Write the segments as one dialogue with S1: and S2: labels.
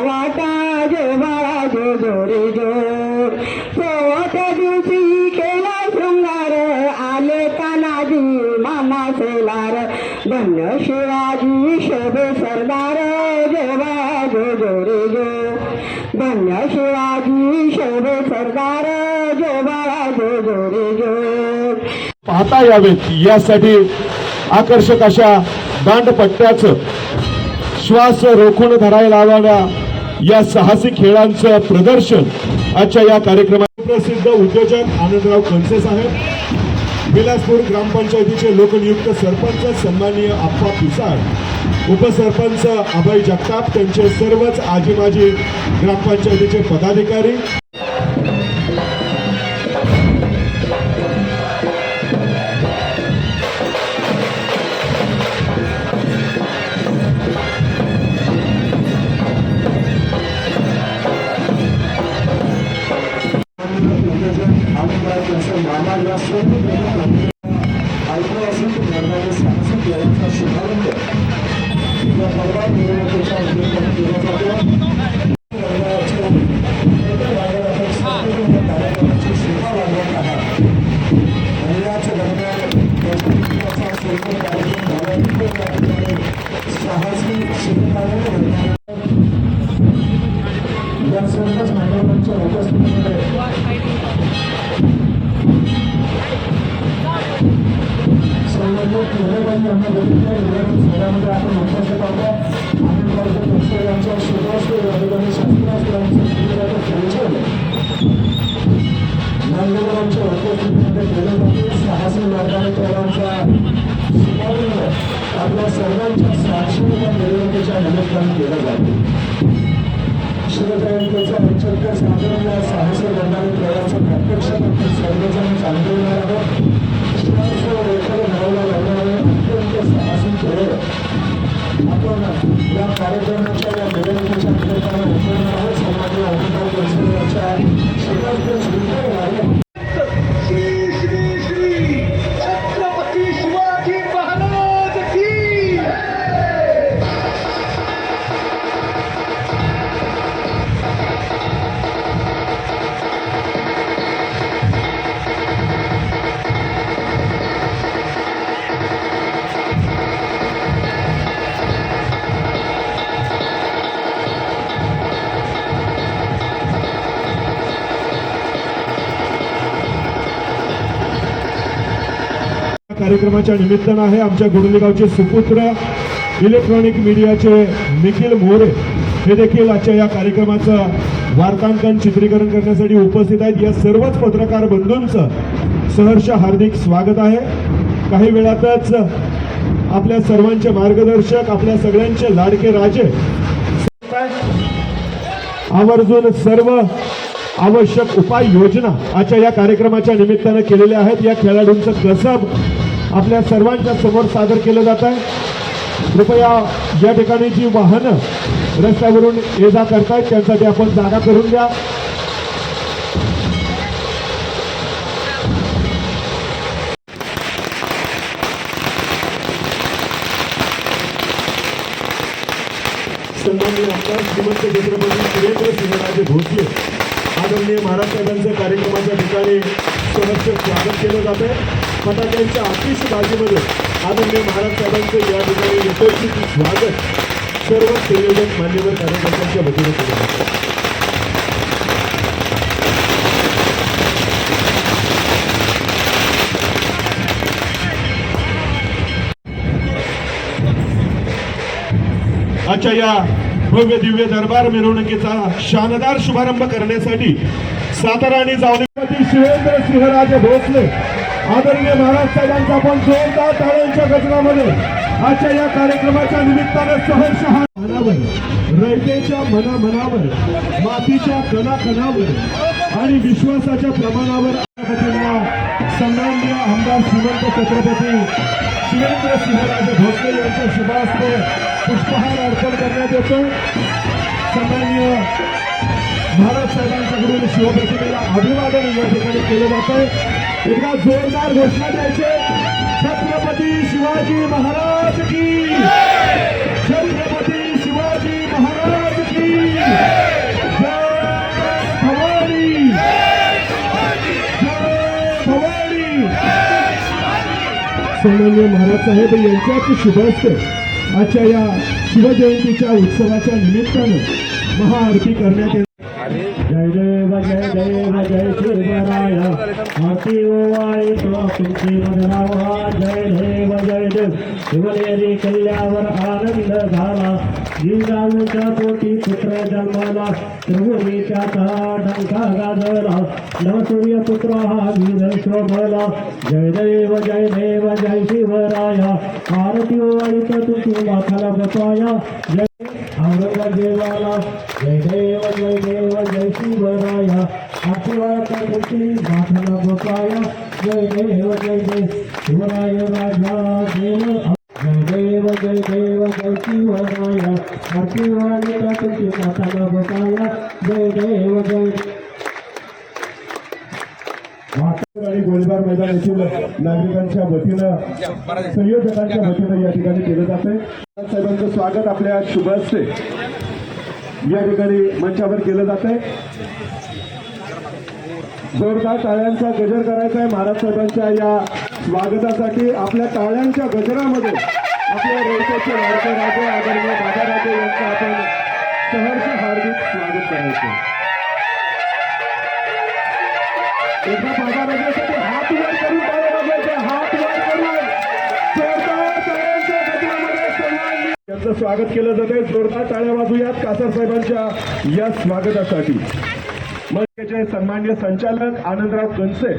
S1: वाटा जो बाळा जो जोरे. जो दिवशी केला शृंगार आले तानाजी मामा सेलार. धन्य शिवाजी शोभे सरदार जो बाळा जो जोरे. जो धन्य शिवाजी शोभे सरदार जो बाळा जो जोरे. जो
S2: पाहता यावेत यासाठी आकर्षक अशा दांडपट्ट्याचं श्वास रोखून धरायला लावणाऱ्या या साहसी खेळांचं प्रदर्शन आजच्या या कार्यक्रमात प्रसिद्ध उद्योजक आनंदराव कणसे साहेब बिलासपूर ग्रामपंचायतीचे लोकनियुक्त सरपंच सन्माननीय आप्पा पिसाळ उपसरपंच अभय जगताप त्यांचे सर्वच आजी माजी ग्रामपंचायतीचे पदाधिकारी
S3: आपल्या सर्वांच्या साक्षीने या मिरवणुकीच्या निमित्ताने केला जातो शिवजयंतीचा उच्चकर साधन या साहसी वर्गाने प्रवाचा प्रत्यक्ष आपण सर्वजण जाणवणार आहोत शिवाय एखाद्या गावाला लागणारे अत्यंत साहसी खेळ आपण या कार्यक्रमाच्या या मिरवणुकीच्या निमित्ताने उतरणार
S2: कार्यक्रमाच्या निमित्तानं आहे आमच्या गुडलेगावचे सुपुत्र इलेक्ट्रॉनिक मीडियाचे निखिल मोरे हे देखील आजच्या या कार्यक्रमाचं वार्तांकन चित्रीकरण करण्यासाठी उपस्थित आहेत. या सर्वच पत्रकार बंधूंचं सहर्ष हार्दिक स्वागत आहे. काही वेळातच आपल्या सर्वांचे मार्गदर्शक आपल्या सगळ्यांचे लाडके राजे आवर्जून सर्व आवश्यक उपाययोजना आजच्या या कार्यक्रमाच्या निमित्तानं केलेल्या आहेत. या खेळाडूंचं कसब आपल्या सर्वांच्या समोर सादर केलं जात आहे. कृपया या ठिकाणी जी वाहनं रस्त्यावरून ये जा करतायत त्यांसाठी आपण जागा करून द्या. सन्माननीय श्रीमंत छत्रपती सुरेंद्र सिंहराजे भोसले आदरणीय महाराज साहेबांच्या कार्यक्रमाच्या ठिकाणी सहर्ष स्वागत केलं जात आहे. फटाक्यांच्या आतिषबाजीमध्ये आदरणीय महाराज साहेबांचं या ठिकाणी यशस्वी स्वागत सर्व संयोजक मान्यवर कार्यकर्त्यांच्या वतीने केलं आजच्या या भव्य दिव्य दरबार मिरवणुकीचा शानदार शुभारंभ करण्यासाठी सातारा आणि जावळीपती शिवेंद्र सिंहराज भोसले आदरणीय महाराज साहेबांचा आपण जोरदार टाळ्यांच्या गजरामध्ये आजच्या या कार्यक्रमाच्या निमित्तानं सहर्ष हा मनावर रयतेच्या मना मनावर मातीच्या कणाकणावर आणि विश्वासाच्या प्रमाणावर छत्रपतींना सन्माननीय आमदार श्रीमंत छत्रपती शिवेंद्र सिंहराज भोसले यांच्या शुभास्ते पुष्पहार अर्पण करण्यात येतो सन्माननीय महाराज साहेबांच्याकडून शिवप्रतिमेला अभिवादन या ठिकाणी केलं जात आहे एकदा जोरदार घोषणा द्यायचे. छत्रपती शिवाजी महाराज की. छत्रपती शिवाजी महाराज की. सन्मान्य महाराज साहेब यांच्याच शुभास्ते. आजच्या या शिवजयंतीच्या उत्सवाच्या निमित्तानं महाआरती करण्यात देव जय देव जय शिवराय आरती ओवाळी तो तुमची मधुरावा जय देव जय देव शिवनेरी किल्ल्यावर आनंद झाला जिजाऊच्या पोटी पुत्र जन्माला त्रिभुवनीच्या तळा डंका गाजला नवसूर्य पुत्र हा वीर शोभला जय देव जय देव जय शिवराया. आरती ओवाळी तो तुमची माथाला बसवाया. जय देवाला जय देव जय देव जय शिवराया. आशीर्वाद तुमची माथाला बसवाया जय देव जय जय शिवराय राजा देव. जय देव जय देव जय शिवराया. आशीर्वाद तुमची माथाला बसवाया जय देव जय आणि गोळीबार मैदान येथील नागरिकांच्या वतीनं संयोजकांच्या वतीनं या ठिकाणी केलं जाते साहेबांचं स्वागत आपल्या शुभ असते या ठिकाणी मंचावर केलं जाते जोरदार टाळ्यांचा गजर करायचा आहे महाराज साहेबांच्या या स्वागतासाठी. आपल्या टाळ्यांच्या गजरामध्ये आपल्या रयतेचे लाडके राजे आदरणीय दादा राजे यांचं आपण सहर्ष हार्दिक स्वागत करायचं त्यांचं हात वर करून टाळ्या हात वर करून जोरदार टाळ्यांच्या गजरामध्ये स्वागत केलं जाते जोरदार टाळ्या वाजूयात कासर साहेबांच्या या स्वागतासाठी. मनसेचे सन्मान्य संचालक आनंदराव कनसे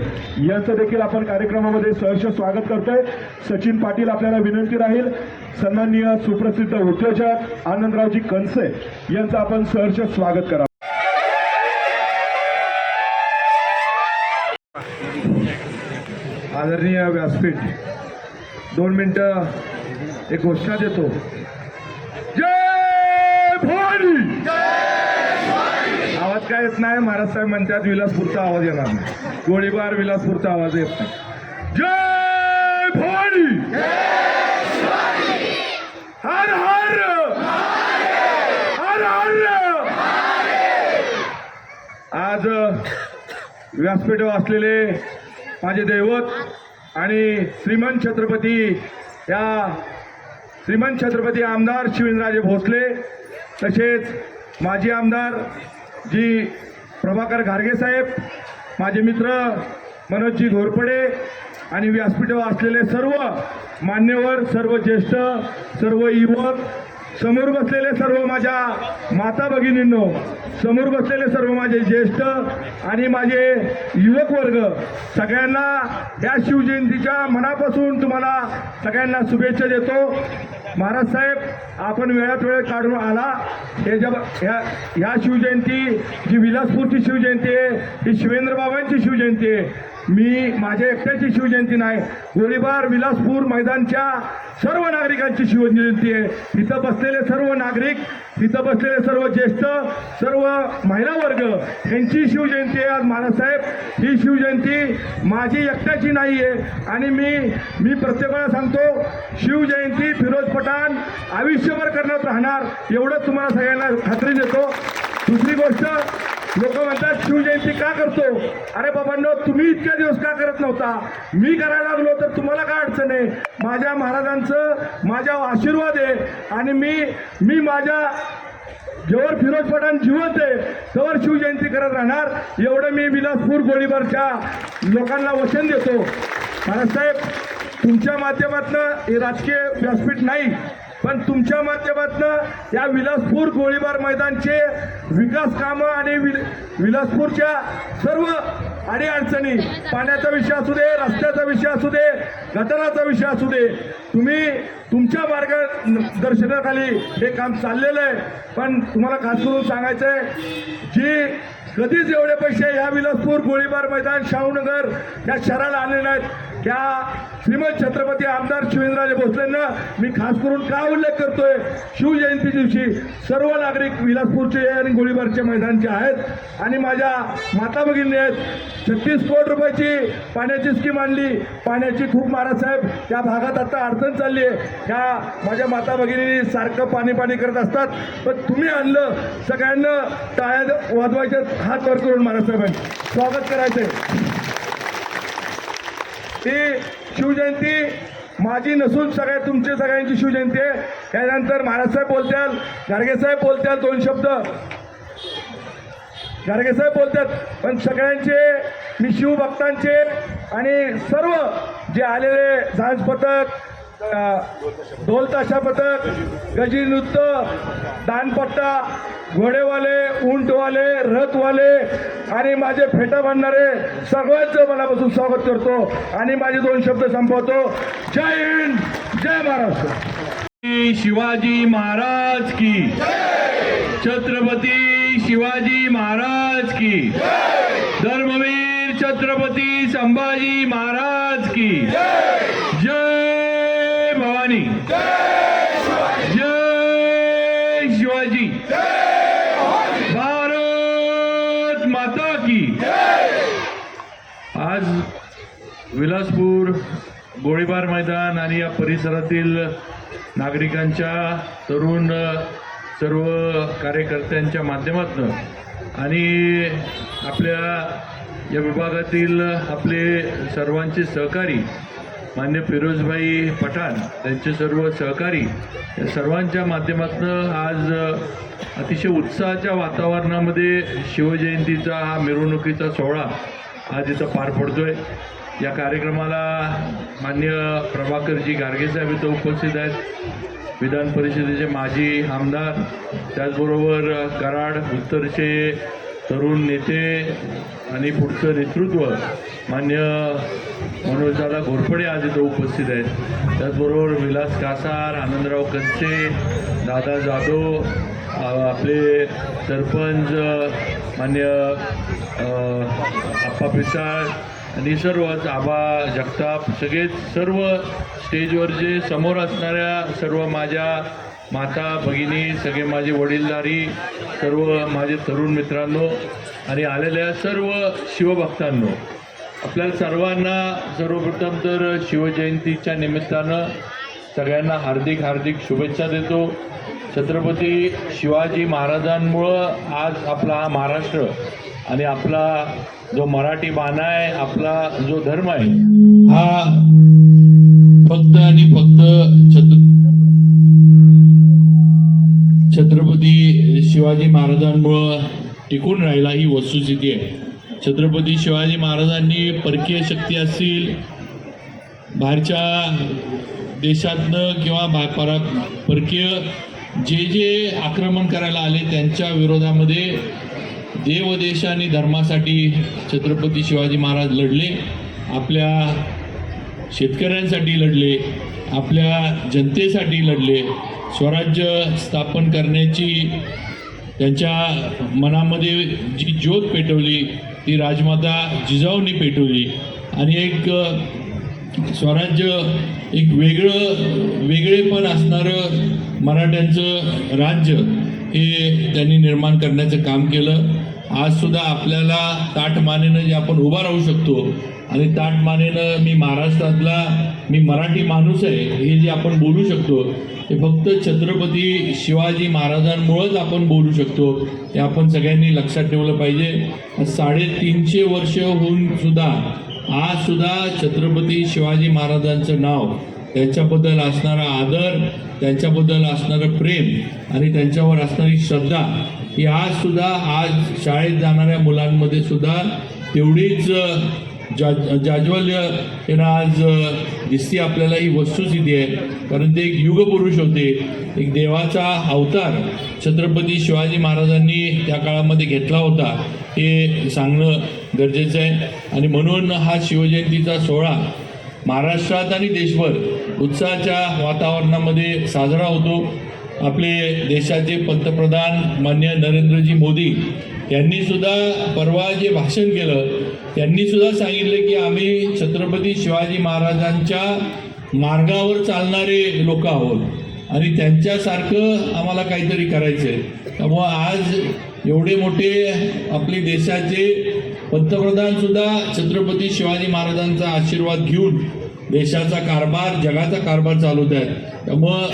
S2: यांचं देखील आपण कार्यक्रमामध्ये सहर्ष स्वागत करतोय. सचिन पाटील आपल्याला विनंती राहील. सन्माननीय सुप्रसिद्ध उद्योजक आनंदरावजी कनसे यांचं आपण सहर्ष स्वागत करा
S3: आदरणीय व्यासपीठ दोन मिनटं एक घोषणा देतो. जय भवानी! आवाज काय येत नाही? महाराज साहेब म्हणतात विलासपूरचा आवाज येणार नाही. गोळीबार विलासपूरचा आवाज येत नाही. जय भवानी! हर हर! हर हर! आज व्यासपीठावर असलेले माझे दैवत आणि श्रीमंत छत्रपती या श्रीमंत छत्रपती आमदार शिवेंद्रराजे भोसले तसेच माजी आमदार जी प्रभाकर घारगे साहेब माझे मित्र मनोजजी घोरपडे आणि व्यासपीठावर असलेले सर्व मान्यवर सर्व ज्येष्ठ सर्व युवक समोर बसलेले सर्व माझ्या माता भगिनींनो समोर बसलेले सर्व माझे ज्येष्ठ आणि माझे युवक वर्ग सगळ्यांना या शिवजयंतीच्या मनापासून तुम्हाला सगळ्यांना शुभेच्छा देतो. महाराज साहेब आपण वेळात वेळ काढून आला. हे जब ह्या ह्या शिवजयंती जी विलासपूरची शिवजयंती आहे ही शिवेंद्र बाबांची शिवजयंती आहे. मी माझ्या एकट्याची शिवजयंती नाही. गोळीबार विलासपूर मैदानच्या सर्व नागरिकांची शिवजयंती आहे. इथं बसलेले सर्व नागरिक इथं बसलेले सर्व ज्येष्ठ सर्व महिला वर्ग यांची शिवजयंती आहे आज महाराजसाहेब ही शिवजयंती माझी एकट्याची नाही आहे. आणि मी मी प्रत्येकाला सांगतो शिवजयंती फिरोज पठाण आयुष्यभर करण्यात राहणार एवढंच तुम्हाला सगळ्यांना खात्री देतो. दुसरी गोष्ट लोक म्हणतात शिवजयंती का करतो? अरे बाबांनो तुम्ही इतक्या दिवस का करत नव्हता? मी करायला लागलो तर तुम्हाला काय अडचण आहे? माझ्या महाराजांचं माझ्या आशीर्वाद आहे. आणि मी मी माझ्या जेव्हा फिरोज पठाण जिवंत आहे तेव्हा शिवजयंती करत राहणार. एवढं मी विलासपूर गोळीबारच्या लोकांना वचन देतो. महाराजसाहेब तुमच्या माध्यमातनं हे राजकीय व्यासपीठ नाही. पण तुमच्या माध्यमातनं या विलासपूर गोळीबार मैदानचे विकास कामं आणि विल विलासपूरच्या सर्व अडीअडचणी पाण्याचा विषय असू दे रस्त्याचा विषय असू दे गटाराचा विषय असू दे तुम्ही तुमच्या मार्गदर्शनाखाली हे काम चाललेलं आहे. पण तुम्हाला खास करून सांगायचं आहे जी कधीच एवढे पैसे ह्या विलासपूर गोळीबार मैदान शाहूनगर या शहराला आले नाहीत. त्या श्रीमंत छत्रपती आमदार शिवेंद्रराजे भोसलेंना मी खास करून का उल्लेख करतोय? शिवजयंती दिवशी सर्व नागरिक विलासपूरचे आणि गोळीबारच्या मैदानचे आहेत आणि माझ्या माता भगिनी आहेत. छत्तीस कोटी रुपयाची पाण्याची स्कीम आणली. पाण्याची खूप महाराजसाहेब त्या भागात आता अडचण चालली आहे. त्या माझ्या माता भगिनी सारखं पाणी पाणी करत असतात. पण तुम्ही आणलं सगळ्यांना टाळ्या वाजवायच्या हात वर करून महाराजसाहेबांनी स्वागत करायचंय. ती शिवजयंती माझी नसून सगळ्या तुमचे सगळ्यांची शिवजयंती आहे. त्यानंतर महाराजसाहेब बोलत्याल गाडगेसाहेब बोलत्याल दोन शब्द. गाडगेसाहेब बोलतात पण सगळ्यांचे मी शिवभक्तांचे आणि सर्व जे आलेले झांज पथक ढोल ताशा पथक गजी नृत्य दानपट्टा घोडेवाले उंटवाले रथवाले आणि माझे फेटा बांधणारे सगळ्यांचं मनापासून स्वागत करतो आणि माझे दोन शब्द संपवतो. जय हिंद जय महाराष्ट्र.
S4: शिवाजी महाराज की. छत्रपती शिवाजी महाराज की. धर्मवीर छत्रपती संभाजी महाराज की. जय भवानी जय शिवाजी भारत माता की आज विलासपूर गोळीबार मैदान आणि या परिसरातील नागरिकांच्या तरुण सर्व कार्यकर्त्यांच्या माध्यमातून आणि आपल्या या विभागातील आपले सर्वांचे सहकारी मान्य फिरोजभाई पठाण त्यांचे सर्व सहकारी या सर्वांच्या माध्यमातून आज अतिशय उत्साहाच्या वातावरणामध्ये शिवजयंतीचा हा मिरवणुकीचा सोहळा आज इथं पार आहे या कार्यक्रमाला मान्य प्रभाकरजी गाडगेसाहेब इथं उपस्थित आहेत. विधान परिषदेचे माजी आमदार त्याचबरोबर कराड उत्तरचे तरुण नेते आणि पुढचं नेतृत्व मान्य मनोजदादा घोरपडे आज इथं उपस्थित आहेत. त्याचबरोबर विलास कासार आनंदराव कंचे दादा जाधव आपले सरपंच मान्य आप्पा पिसाळ आणि सर्वच आबा जगताप सगळेच सर्व स्टेजवर जे समोर असणाऱ्या सर्व माझ्या माता भगिनी सगळे माझे वडीलधारी सर्व माझे तरुण मित्रांनो आणि आलेल्या सर्व शिवभक्तांनो आपल्याला सर्वांना सर्वप्रथम तर शिवजयंतीच्या निमित्तानं सगळ्यांना हार्दिक हार्दिक शुभेच्छा देतो. छत्रपती शिवाजी महाराजांमुळं आज आपला हा महाराष्ट्र आणि आपला जो मराठी बाणा आहे आपला जो धर्म आहे हा फक्त आणि फक्त छत्र छत्रपती शिवाजी महाराजांमुळं टिकून राहिला ही वस्तुस्थिती आहे. छत्रपती शिवाजी महाराजांनी परकीय शक्ती असतील बाहेरच्या देशातनं किंवा परकीय जे जे आक्रमण करायला आले त्यांच्या विरोधामध्ये देवदेश आणि धर्मासाठी छत्रपती शिवाजी महाराज लढले आपल्या शेतकऱ्यांसाठी लढले आपल्या जनतेसाठी लढले स्वराज्य स्थापन करण्याची त्यांच्या मनामध्ये जी ज्योत पेटवली ती राजमाता जिजाऊंनी पेटवली. आणि एक स्वराज्य एक वेगळं वेगळेपण असणारं मराठ्यांचं राज्य हे त्यांनी निर्माण करण्याचं काम केलं. आजसुद्धा आपल्याला ताटमानेनं जे आपण उभा राहू शकतो आणि ताटमानेनं मी महाराष्ट्रातला मी मराठी माणूस आहे हे जे आपण बोलू शकतो ते फक्त छत्रपती शिवाजी महाराजांमुळंच आपण बोलू शकतो हे आपण सगळ्यांनी लक्षात ठेवलं पाहिजे. साडेतीनशे वर्ष होऊन सुद्धा आज सुद्धा छत्रपती शिवाजी महाराजांचं नाव त्यांच्याबद्दल असणारा आदर त्यांच्याबद्दल असणारं प्रेम आणि त्यांच्यावर असणारी श्रद्धा ही आज सुद्धा आज शाळेत जाणाऱ्या मुलांमध्ये सुद्धा तेवढीच जा जाज्वल्य यांना आज दिसती आपल्याला ही वस्तुस्थिती आहे. कारण ते एक युगपुरुष होते. एक देवाचा अवतार छत्रपती शिवाजी महाराजांनी त्या काळामध्ये घेतला होता. हे सांगणं गरजेचं आहे. आणि म्हणून हा शिवजयंतीचा सोहळा महाराष्ट्रात आणि देशभर उत्साहाच्या वातावरणामध्ये साजरा होतो. आपले देशाचे पंतप्रधान मान्य नरेंद्रजी मोदी यांनी सुद्धा परवा जे भाषण केलं त्यांनी सुद्धा सांगितलं की आम्ही छत्रपती शिवाजी महाराजांच्या मार्गावर चालणारे लोक आहोत आणि त्यांच्यासारखं आम्हाला काहीतरी करायचं आहे त्यामुळं आज एवढे मोठे आपले देशाचे पंतप्रधानसुद्धा छत्रपती शिवाजी महाराजांचा आशीर्वाद घेऊन देशाचा कारभार जगाचा कारभार चालवत आहेत. त्यामुळं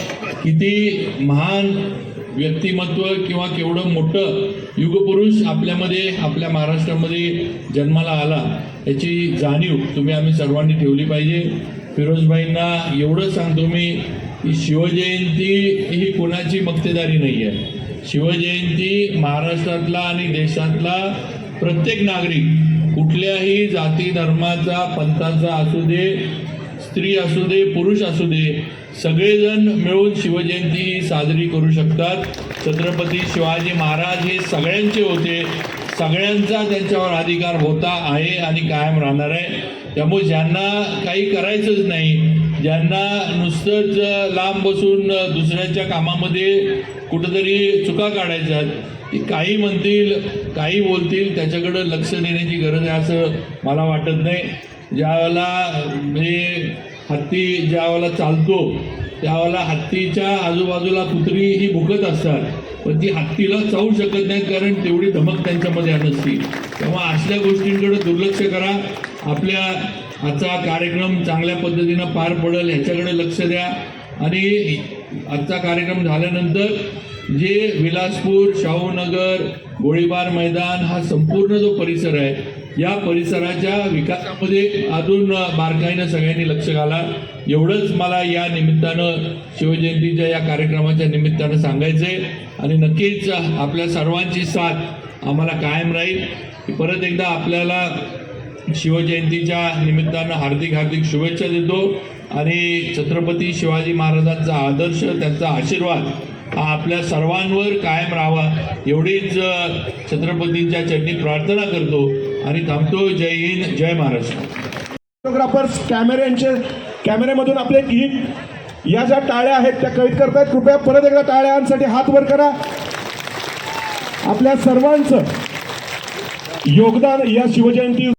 S4: किती महान व्यक्तिमत्व किंवा केवढं मोठं युगपुरुष आपल्यामध्ये आपल्या महाराष्ट्रामध्ये जन्माला आला याची जाणीव तुम्ही आम्ही सर्वांनी ठेवली पाहिजे. फिरोजबाईंना एवढं सांगतो मी की शिवजयंती ही कोणाची मक्तेदारी नाही आहे शिवजयंती महाराष्ट्रातला आणि देशातला प्रत्येक नागरिक कुठल्याही जाती धर्माचा पंथाचा असू दे स्त्री असू दे पुरुष असू दे सगळेजण मिळून शिवजयंती साजरी करू शकतात. छत्रपती शिवाजी महाराज हे सगळ्यांचे होते. सगळ्यांचा त्यांच्यावर अधिकार होता आहे आणि कायम राहणार आहे. त्यामुळे ज्यांना काही करायचंच नाही ज्यांना नुसतंच लांब बसून दुसऱ्याच्या कामामध्ये कुठंतरी चुका काढायच्यात की काही म्हणतील काही बोलतील त्याच्याकडं लक्ष देण्याची गरज आहे असं मला वाटत नाही. ज्यावेळेला म्हणजे हत्ती ज्यावेळेला चालतो त्यावेळेला हत्तीच्या आजूबाजूला कुत्री ही भुकत असतात. पण ती हत्तीला चावू शकत नाही कारण तेवढी धमक त्यांच्यामध्ये नसती तेव्हा असल्या गोष्टींकडे दुर्लक्ष करा. आपल्या आजचा कार्यक्रम चांगल्या पद्धतीनं पार पडेल ह्याच्याकडे लक्ष द्या. आणि आजचा कार्यक्रम झाल्यानंतर जे विलासपूर शाहूनगर गोळीबार मैदान हा संपूर्ण जो परिसर आहे या परिसराच्या विकासामध्ये अजून बारकाईनं सगळ्यांनी लक्ष घाला. एवढंच मला या निमित्तानं शिवजयंतीच्या या कार्यक्रमाच्या निमित्तानं सांगायचंय. आणि नक्कीच आपल्या सर्वांची साथ आम्हाला कायम राहील. परत एकदा आपल्याला शिवजयंतीच्या निमित्तानं हार्दिक हार्दिक शुभेच्छा देतो. आणि छत्रपती शिवाजी महाराजांचा आदर्श त्यांचा आशीर्वाद हा आपल्या सर्वांवर कायम राहावा. एवढीच छत्रपतींच्या चरणी प्रार्थना करतो. आणि थांबतो. जय हिंद जय महाराष्ट्र.
S2: फोटोग्राफर्स कॅमेऱ्यांचे कॅमेऱ्यामधून आपले गीत या ज्या टाळ्या आहेत त्या कवित करतायत. कृपया परत एकदा टाळ्यांसाठी हात वर करा. आपल्या सर्वांचं योगदान या शिवजयंती